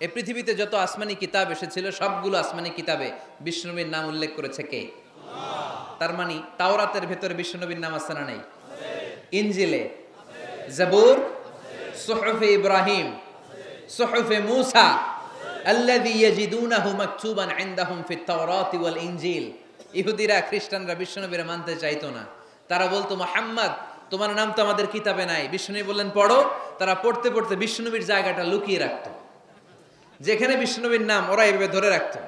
এ পৃথিবীতে যত আসমানি কিতাব এসেছিল, সবগুলো আসমানি কিতাবে বিষ্ণুনবীর নাম উল্লেখ করেছে কে? তার মানে তাওরাতের ভেতরে বিষ্ণুনবীর নাম আসানা নেই? ইঞ্জিলে জবুর, সোহফে ইব্রাহিম, সোহফে মুসা খ্রিস্টানরা মানতে চাইতো না। তারা বলতো তোমার নাম তো আমাদের কিতাবে নাই। বললেন, পড়ো। তারা পড়তে পড়তে বিষ্ণুবীর জায়গাটা লুকিয়ে রাখতো। যেখানে বিষ্ণুনবীর নাম ওরা এভাবে ধরে রাখতো।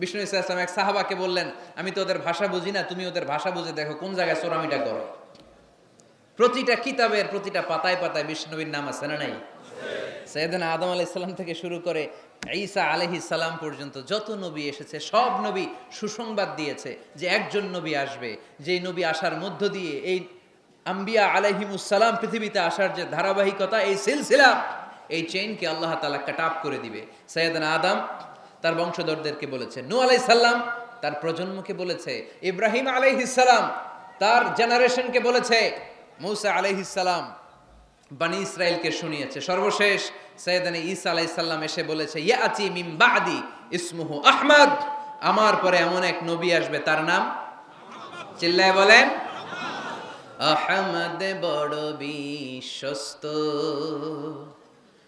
বিষ্ণু ইসলাম এক সাহাবাকে বললেন, আমি তো ওদের ভাষা বুঝি না, তুমি ওদের ভাষা বুঝে দেখো, কোন জায়গায় চোরামিটা করো? প্রতিটা কিতাবের প্রতিটা পাতায় পাতায় বিষ্ণুনবীর নাম আছে না নাই? সৈয়দিন আদম আলাইহিস সালাম থেকে শুরু করে ঈসা আলাইহিস সালাম পর্যন্ত যত নবী এসেছে, সব নবী সুসংবাদ দিয়েছে যে একজন নবী আসবে। যেই নবী আসার মধ্য দিয়ে এই আম্বিয়া আলাইহিমুসালাম পৃথিবীতে আসার যে ধারাবাহিকতা, এই সিলসিলা এই চেইনকে আল্লাহ তাআলা কাট আপ করে দিবে। সৈয়দিন আদম তার বংশধরদেরকে বলেছে নূ আলাইহিস সালাম তার প্রজন্মকে বলেছে, ইব্রাহিম আলাইহিস সালাম তার জেনারেশনকে বলেছে, মূসা আলাইহিস সালাম বানি ইসরায়েলকে শুনিয়েছে। সর্বশেষ সৈয়দানি ঈসা আলাইহিস সালাম এসে বলেছে, ইয়াতি মিন বাদি ইসমুহু আহমদ। আমার পরে এমন এক নবী আসবে, তার নাম চিল্লায় বলেন, আহমদ বড় বিশ্বস্ত।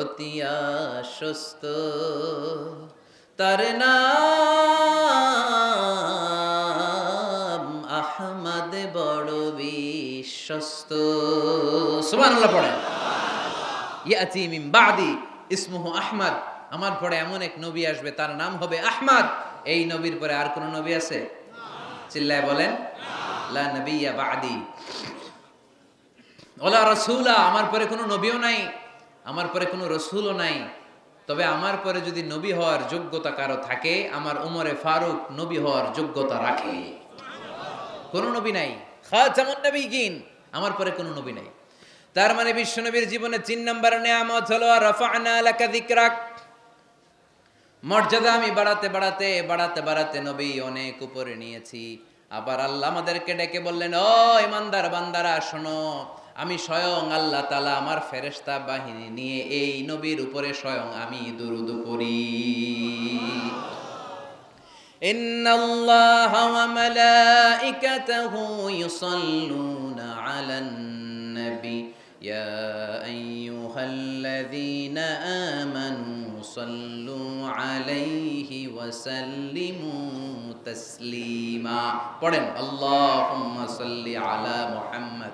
অতি তার নাম আহমদ বড় বিশ্বস্ত। সুবহানাল্লাহ পড়েন। ইয়াতি বাদি ইসমুহু আহমদ। আমার পরে এমন এক নবী আসবে, তার নাম হবে আহমদ। এই নবীর পরে আর কোন নবী আছে? চিল্লায় বলেন, লা নবিয়া বাদি। ওলা রসুলা, আমার পরে কোনো নবীও নাই। আমার পরে কোনো রসুলও নাই। তবে আমার পরে যদি নবী হওয়ার যোগ্যতা কারও থাকে, আমার উমরে ফারুক নবী হওয়ার যোগ্যতা রাখে। কোন নবী নাই। খাজামুন নবীগিন আমার পরে কোনো নবী নাই। তার মানে বিশ্বনবীর জীবনে তিন নম্বর নেয়ামত হলো মর্যাদা আমি বাড়াতে বাড়াতে বাড়াতে বাড়াতে নবী অনেক উপরে নিয়েছি। আবার আল্লাহ আমাদেরকে ডেকে বললেন, ও ইমানদার বান্দারা, শোনো আমি স্বয়ং আল্লাহ তালা আমার ফেরেশতা বাহিনী নিয়ে এই নবীর উপরে স্বয়ং আমি দুরুদ পড়ি إن الله وملائكته يصلون على النبي يا أيها الذين آمنوا صلوا عليه وسلموا تسليما পড়েন اللهم صل على محمد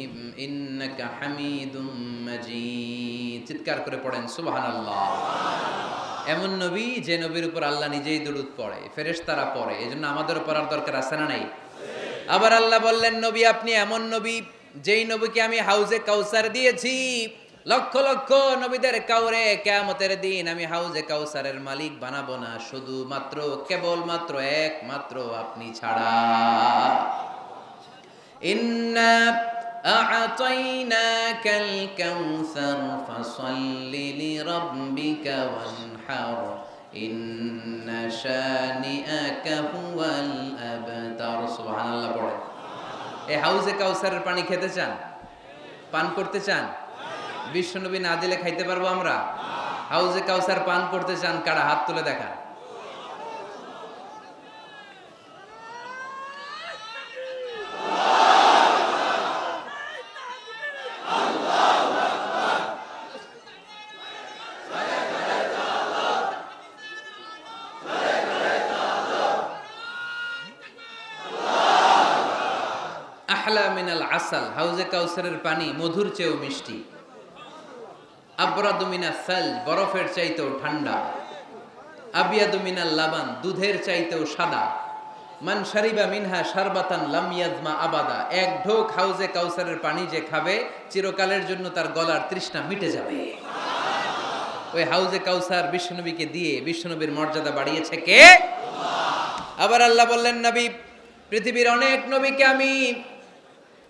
চিৎকার করে পড়েন, সুবহানাল্লাহ। এমন নবী যে নবীর উপর আল্লাহ নিজেই দুরুদ পড়ে, ফেরেশতারা পড়ে জন্য আমাদের পড়ার দরকার আছে না নাই? আবার আল্লাহ বললেন, নবী, আপনি এমন নবী যেই নবীকে আমি হাউজে কাউসার দিয়েছি। লক্ষ লক্ষ নবীদের কাউরে কেমতের দিন আমি হাউজে কাউসারের মালিক বানাবো না শুধু মাত্র কেবল মাত্র একমাত্র আপনি ছাড়া। ইন্না أعطيناك الكوثر فصل لربك وانحر إن شانئك هو الأبتر سبحان الله পড়ে এই হাউজে কাউসারের পানি খেতে চান পান করতে চান বিশ্বনবী না দিলে খাইতে পারবো আমরা হাউজে কাউসার পান করতে চান কারা হাত তুলে দেখান মিনাল আসাল, হাউজে কাউসারের পানি, মধুর চেয়েও মিষ্টি। আবরাদু মিনা সাল, বরফের চাইতেও ঠান্ডা। আবিয়াদু মিনাল লাবান, দুধের চাইতেও সাদা। মান শারিবা মিনহা শারবাতান লাম ইয়াজমা আবাদা। এক ঢোক হাউজে কাউসারের পানি যে খাবে, চিরকালের জন্য তার গলার তৃষ্ণা মিটে যাবে। ওই হাউজে কাউসার বিশ্বনবীকে দিয়ে বিশ্বনবীর মর্যাদা বাড়িয়েছে কে? আবার আল্লাহ বললেন, নবী, পৃথিবীর অনেক নবীকে আমি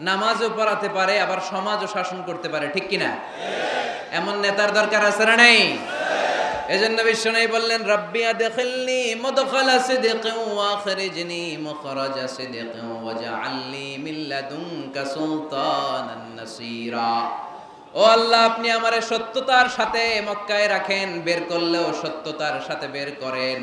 নামাজও পড়াতে পারে, আবার সমাজও শাসন করতে পারে, ঠিক কিনা? এমন নেতার দরকার আছে না নেই? এজন্য বিশ্ব নেই বললেন, রব্বি আদখিলনি মুদখালা সিদকিন ওয়া আখরিজনি মুখরাজা সিদকিন ওয়াজআলনি মিন লাদুনকা সুলতানান নাসীরা। ও আল্লাহ, আপনি আমারে সত্যতার সাথে মক্কায় রাখেন, বের করলেও সত্যতার সাথে বের করেন।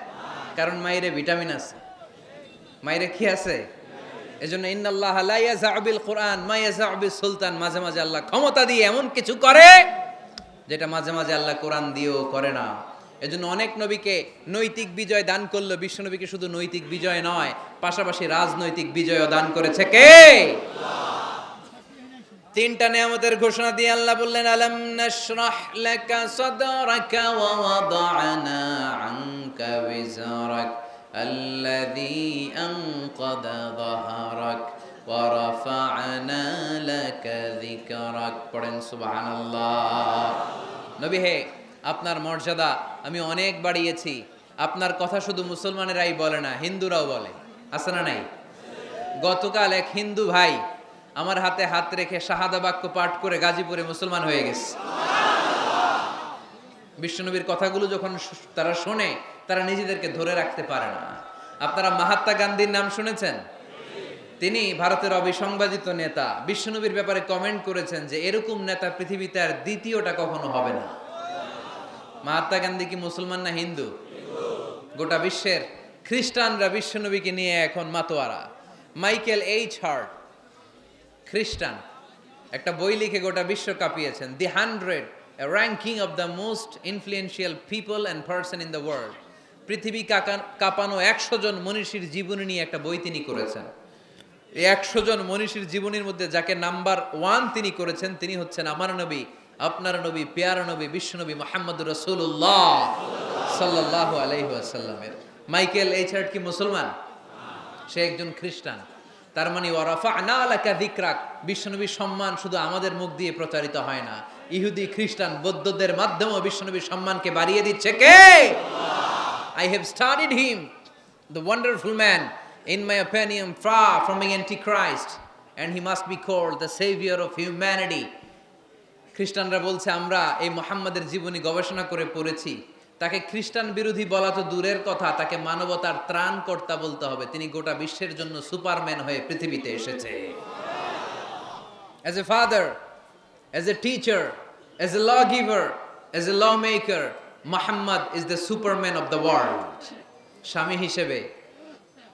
কারণ মায়েরে ভিটামিন আছে। মায়েরে কি আছে? এজন্য ইন্নাল্লাহ লা ইয়াজাবিল কোরআন, মা ইয়াজাবিল সুলতান। মাঝে মাঝে আল্লাহ ক্ষমতা দিয়ে এমন কিছু করে যেটা মাঝে মাঝে আল্লাহ কোরআন দিয়েও করে না। এজন্য অনেক নবীকে নৈতিক বিজয় দান করল, বিশ্ব নবীকে শুধু নৈতিক বিজয় নয়, পাশাপাশি রাজনৈতিক বিজয়ও দান করেছে কে? তিনটা নিয়ামতের ঘোষণা দিয়ে আল্লাহ বললেন আলাম নাশরাহ লাকা সাদরাকা ওয়া ওয়াদানা আনকা বিজরাক الذي أنقض ظهرك ورفعنا لك ذكرك পড়েন সুবহানাল্লাহ নবী হে আপনার মর্যাদা আমি অনেক বাড়িয়েছি আপনার কথা শুধু মুসলমানেরাই বলে না হিন্দুরাও বলে আছে না নাই গতকাল এক হিন্দু ভাই আমার হাতে হাত রেখে শাহাদা বাক্য পাঠ করে গাজীপুরে মুসলমান হয়ে গেছে। বিশ্বনবীর কথাগুলো যখন তারা শোনে, তারা নিজেদেরকে ধরে রাখতে পারে না। আপনারা মাহাত্মা গান্ধীর নাম শুনেছেন? তিনি ভারতের অবিসংবাদিত নেতা। বিশ্বনবীর ব্যাপারে কমেন্ট করেছেন যে, এরকম নেতা পৃথিবীতে আর দ্বিতীয়টা কখনো হবে না। মাহাত্মা গান্ধী কি মুসলমান না হিন্দু? গোটা বিশ্বের খ্রিস্টানরা বিশ্বনবীকে নিয়ে এখন মাতোয়ারা। মাইকেল এইচ হার্ট খ্রিস্টান। একটা বই লিখে গোটা বিশ্ব কাঁপিয়েছেন। The hundred ranking of the most influential people and person in the world. পৃথিবী কাঁপানো একশো জন মনীষীর জীবনী নিয়ে একটা বই তিনি করেছেন। এই একশো জন মনীষীর জীবনীর মধ্যে যাকে নাম্বার ওয়ান তিনি করেছেন, তিনি হচ্ছেন আমার নবী, আপনার নবী, পেয়ার নবী বিশ্বনবী মোহাম্মদ রসুল্লাহ সাল্লাহ আলাইসাল্লামের মাইকেল এইচআর কি মুসলমান? সে একজন খ্রিস্টান। তার মানে ওয়ারাফা আনা দিকরাক বিশ্বনবীর সম্মান শুধু আমাদের মুখ দিয়ে প্রচারিত হয় না। ইহুদি খ্রিস্টান বৌদ্ধদের মাধ্যমেও বিশ্বনবীর সম্মানকে বাড়িয়ে দিচ্ছে কে? I have studied him, the wonderful man, in my opinion, far from being antichrist, and he must be called the savior of humanity. খ্রিস্টানরা বলছে আমরা এই মোহাম্মদের জীবনী গবেষণা করে পড়েছি। তাকে খ্রিস্টান বিরোধী বলা তো দূরের কথা তাকে মানবতার ত্রাণকর্তা বলতে হবে। তিনি গোটা বিশ্বের জন্য সুপারম্যান হয়ে পৃথিবীতে এসেছে। As a father, as a teacher, as a lawgiver, as a lawmaker, Muhammad is the superman of the world. স্বামী হিসেবে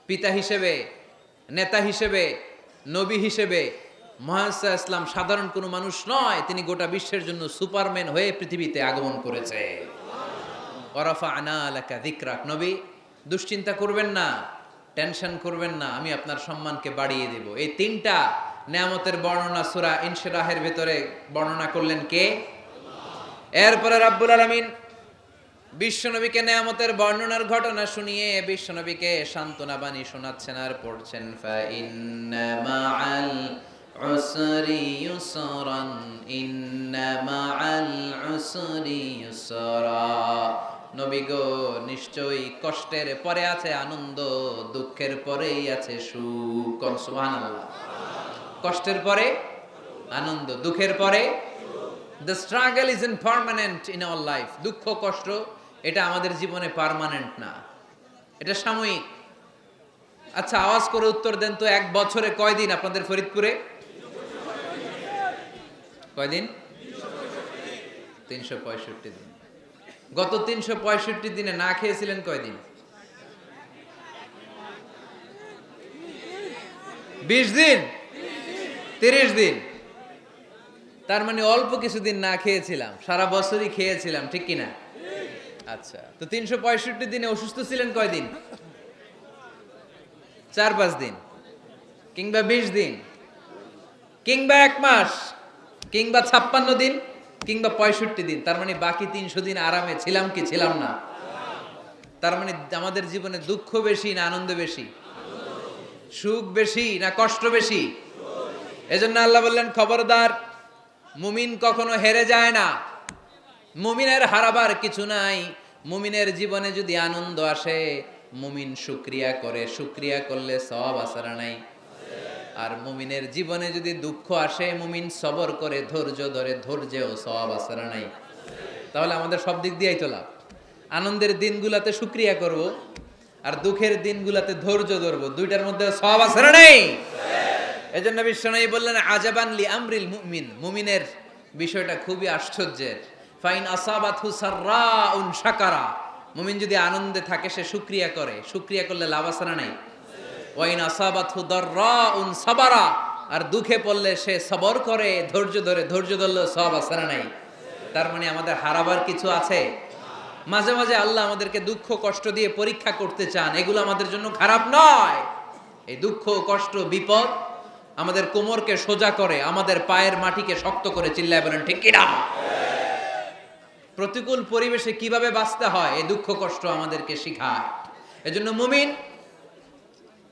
পিতা হিসেবে নেতা হিসেবে নবী হিসেবে মহাসা ইসলাম সাধারণ কোনো মানুষ নয় তিনি গোটা বিশ্বের জন্য সুপারম্যান হয়ে পৃথিবীতে আগমন করেছে। নবী, দুশ্চিন্তা করবেন না, টেনশন করবেন না, আমি আপনার সম্মানকে বাড়িয়ে দেব। এই তিনটা নেয়ামতের বর্ণনা সুরা ইনশিরাহের ভেতরে বর্ণনা করলেন কে? এরপরে রাব্বুল আলামিন বিশ্বনবীকে নেয়ামতের বর্ণনার ঘটনা শুনিয়ে বিশ্বনবীকে সান্ত্বনা বাণী শোনাচ্ছেন আর পড়ছেন ইন্না মাআল উসরি ইউসরা। নবী গো, নিশ্চয়ই কষ্টের পরে আছে, আনন্দ, দুঃখের পরেই আছে সুখ। কষ্টের পরে, আনন্দ, দুঃখের পরে? The struggle is in permanent in our life দুঃখ, কষ্ট, এটা আমাদের জীবনে পারমানেন্ট না। এটা সাময়িক। আচ্ছা আওয়াজ করে উত্তর দেন তো, এক বছরে কয়দিন আপনাদের ফরিদপুরে? কয়দিন? তিনশো পঁয়ষট্টি দিন। গত তিনশো পঁয়ষট্টি দিনে না খেয়েছিলেন কয়দিন? বিশ দিন? তিরিশ দিন। তার মানে অল্প কিছুদিন না খেয়েছিলাম, সারা বছরই খেয়েছিলাম, ঠিক কিনা? আচ্ছা তো তিনশো পঁয়ষট্টি দিনে অসুস্থ ছিলেন কয়দিন? চার পাঁচ দিন, কিংবা বিশ দিন, কিংবা এক মাস, কিংবা ছাপ্পান্ন দিন। কিংবা পঁয়ষট্টি দিন, তার মানে বাকি তিনশো দিন আরামে ছিলাম কি ছিলাম না? তার মানে আমাদের জীবনে দুঃখ বেশি না আনন্দ বেশি? সুখ বেশি না কষ্ট বেশি? এজন্য আল্লাহ বললেন, খবরদার, মুমিন কখনো হেরে যায় না। মুমিনের হারাবার কিছু নাই। মুমিনের জীবনে যদি আনন্দ আসে, মুমিন শুক্রিয়া করে। শুক্রিয়া করলে সব আসারা নাই। আর মুমিনের জীবনে যদি দুঃখ আসে, মুমিন সবর করে, ধৈর্য ধরে, ধৈর্যেও সব আসারা নাই তাহলে আমাদের সব দিক দিয়েই তো লাভ। আনন্দের দিনগুলাতে শুক্রিয়া করব, আর দুঃখের দিনগুলাতে ধৈর্য ধরবো। দুইটার মধ্যে সব আসারা নেই। এজন্য বিশ্বনবী বললেন, আজাবান লি আমরিল মুমিন। মুমিনের বিষয়টা খুবই আশ্চর্যের। ফাইন আসাবাতহু সাররাউন শাকারা। মুমিন যদি আনন্দে থাকে, সে শুকরিয়া করে। শুকরিয়া করলে লাভ না নাই। ওয়াইন আসাবাতহু দাররাউন সাবারা। আর দুঃখে পড়লে সে সবর করে, ধৈর্য ধরে, ধৈর্য ধরলে সব আছে নাই। তার মানে আমাদের হারাবার কিছু আছে। মাঝে মাঝে আল্লাহ আমাদেরকে দুঃখ কষ্ট দিয়ে পরীক্ষা করতে চান, এগুলো আমাদের জন্য খারাপ নয়। এই দুঃখ কষ্ট, বিপদ আমাদের কোমরকে সোজা করে, আমাদের পায়ের মাটিকে শক্ত করে চিল্লায় বলেন, ঠিক কিনা? প্রতিকূল পরিবেশে কীভাবে বাঁচতে হয়, এই দুঃখ কষ্ট আমাদেরকে শিখায়। এজন্য মুমিন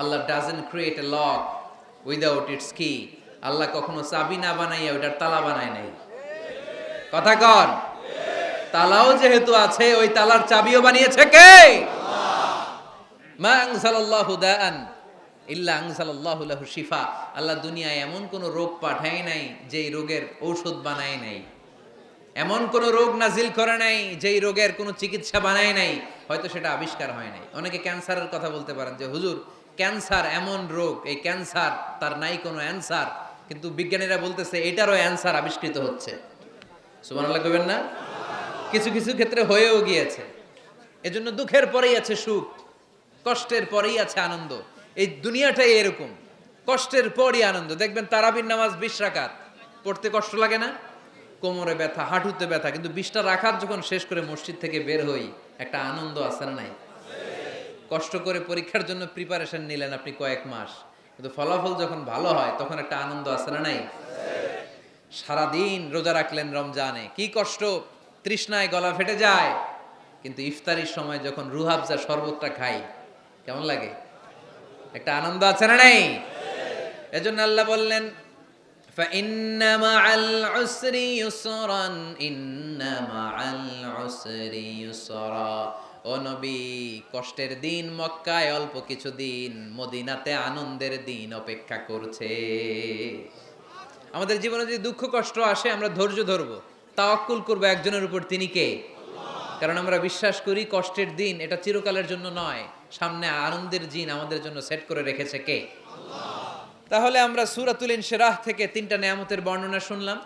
Allah doesn't create a lock without it's key আল্লাহ কখনো চাবি না বানাইয়া ওইটার তালা বানায় নাই। কথা কন? তালাও যেহেতু আছে, ওই তালার চাবিও বানিয়েছে কে? মা আনসালাল্লাহু দাআন ইল্লা আনসালাল্লাহু লাহু শিফা। আল্লাহ দুনিয়ায় এমন কোন রোগ পাঠায় নাই, যেই রোগের ঔষধ বানায় নাই। এমন কোন রোগ নাজিল করে নাই, যেই রোগের কোনো চিকিৎসা বানায় নাই, হয়তো সেটা আবিষ্কার হয় নাই। অনেকে ক্যান্সারের কথা বলতে পারেন যে, হুজুর ক্যান্সার এমন রোগ, এই ক্যান্সার, তার নাই কোনো অ্যান্সার, কিন্তু বিজ্ঞানীরা বলতেছে এটারও অ্যান্সার আবিষ্কৃত হচ্ছে। সুবহানাল্লাহ কইবেন না? কিছু কিছু ক্ষেত্রে হয়েও গিয়েছে। এজন্য দুঃখের পরেই আছে সুখ, কষ্টের পরেই আছে আনন্দ। এই দুনিয়াটাই এরকম, কষ্টের পরই আনন্দ। দেখবেন তারাবির নামাজ বিশ রাকাত, পড়তে কষ্ট লাগে না? কোমরে ব্যথা, হাঁটুতে ব্যথা, কিন্তু বিশটা রাখাত যখন শেষ করে মসজিদ থেকে বের হই, একটা আনন্দ না নাই? কষ্ট করে পরীক্ষার জন্য প্রিপারেশন নিলেন আপনি কয়েক মাস কিন্তু ফলাফল যখন ভালো হয় তখন একটা আনন্দ আছে না নাই সারাদিন রোজা রাখলেন রমজানে কি কষ্ট তৃষ্ণায় গলা ফেটে যায় কিন্তু ইফতারির সময় যখন রুহাবজা শরবতটা খাই কেমন লাগে একটা আনন্দ আছে না নাই এজন্য আল্লাহ বললেন فإن مع العسر يسرا إن مع العسر يسرا ও নবী, কষ্টের দিন মক্কায় অল্প কিছু দিন মদিনাতে আনন্দের দিন অপেক্ষা করছে। আমাদের জীবনে যদি দুঃখ, কষ্ট আসে, আমরা ধৈর্য ধরবো। তাওয়াক্কুল করব একজনের উপর, তিনি কে? কারণ আমরা বিশ্বাস করি কষ্টের দিন এটা চিরকালের জন্য নয়, সামনে আনন্দের দিন আমাদের জন্য সেট করে রেখেছে কে? তাহলে আমরা সুরাতুল ইনশিরাহ থেকে তিনটা নিয়ামতের বর্ণনা শুনলাম।